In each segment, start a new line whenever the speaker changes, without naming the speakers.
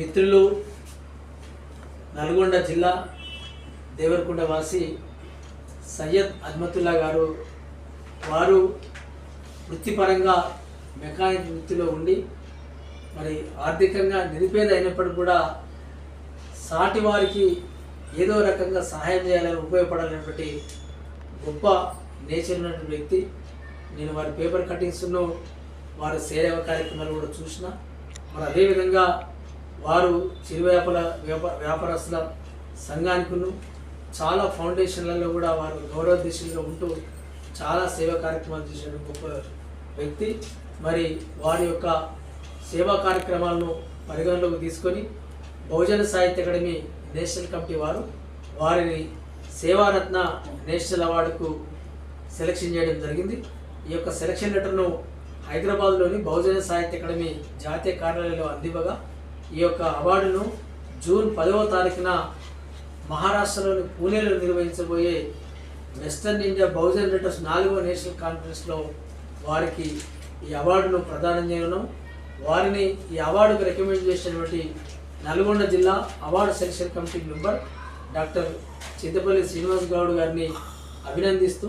మిత్రులు నల్గొండ జిల్లా దేవరకొండ వాసి సయ్యద్ అజ్మతుల్లా గారు వారు వృత్తిపరంగా మెకానిక్ వృత్తిలో ఉండి మరి ఆర్థికంగా నిరుపేద అయినప్పటికీ కూడా సాటి వారికి ఏదో రకంగా సహాయం చేయాలని ఉపయోగపడాలనేటువంటి గొప్ప నేచర్ ఉన్నటువంటి వ్యక్తి. నేను వారి పేపర్ కటింగ్స్ను వారి సేవ కార్యక్రమాలు కూడా చూసిన. మరి అదేవిధంగా వారు చిరు వ్యాపార వ్యాపారస్తుల సంఘానికి చాలా ఫౌండేషన్లలో కూడా వారు గౌరవ దిశలో ఉంటూ చాలా సేవా కార్యక్రమాలు చేసిన గొప్ప వ్యక్తి. మరి వారి యొక్క సేవా కార్యక్రమాలను పరిగణలోకి తీసుకొని బహుజన సాహిత్య అకాడమీ నేషనల్ కమిటీ వారు వారిని సేవారత్న నేషనల్ అవార్డుకు సెలక్షన్ చేయడం జరిగింది. ఈ యొక్క సెలక్షన్ లెటర్ను హైదరాబాద్లోని బహుజన సాహిత్య అకాడమీ జాతీయ కార్యాలయంలో అందివ్వగా ఈ యొక్క అవార్డును జూన్ పదవ తారీఖున మహారాష్ట్రలోని పూణేలో నిర్వహించబోయే వెస్టర్న్ ఇండియా బౌజన్ లీడర్స్ నాలుగో నేషనల్ కాన్ఫరెన్స్లో వారికి ఈ అవార్డును ప్రదానం చేయడం వారిని ఈ అవార్డుకు రికమెండ్ చేసినటువంటి నల్గొండ జిల్లా award selection committee member doctor Chintapalli Srinivas Goud గారిని అభినందిస్తూ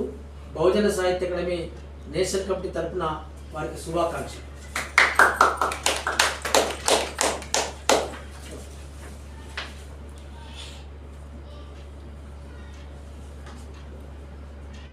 బహుజన సాహిత్య అకాడమీ నేషనల్ కమిటీ తరపున వారికి శుభాకాంక్షలు.